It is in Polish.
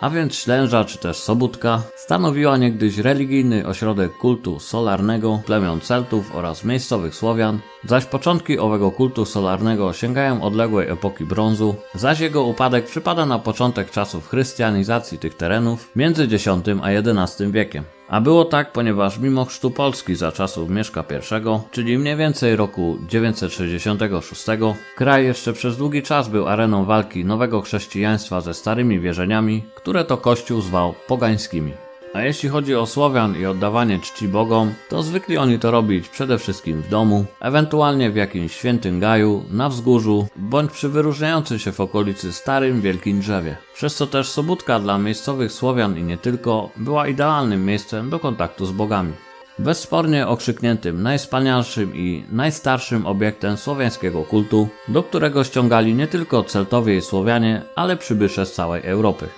A więc Ślęża czy też Sobótka stanowiła niegdyś religijny ośrodek kultu solarnego plemion Celtów oraz miejscowych Słowian, zaś początki owego kultu solarnego sięgają odległej epoki brązu, zaś jego upadek przypada na początek czasów chrystianizacji tych terenów między X a XI wiekiem. A było tak, ponieważ mimo chrztu Polski za czasów Mieszka I, czyli mniej więcej roku 966, kraj jeszcze przez długi czas był areną walki nowego chrześcijaństwa ze starymi wierzeniami, które to Kościół zwał pogańskimi. A jeśli chodzi o Słowian i oddawanie czci Bogom, to zwykli oni to robić przede wszystkim w domu, ewentualnie w jakimś świętym gaju, na wzgórzu, bądź przy wyróżniającym się w okolicy starym wielkim drzewie. Przez co też Sobótka dla miejscowych Słowian i nie tylko była idealnym miejscem do kontaktu z bogami. Bezspornie okrzykniętym najwspanialszym i najstarszym obiektem słowiańskiego kultu, do którego ściągali nie tylko Celtowie i Słowianie, ale przybysze z całej Europy.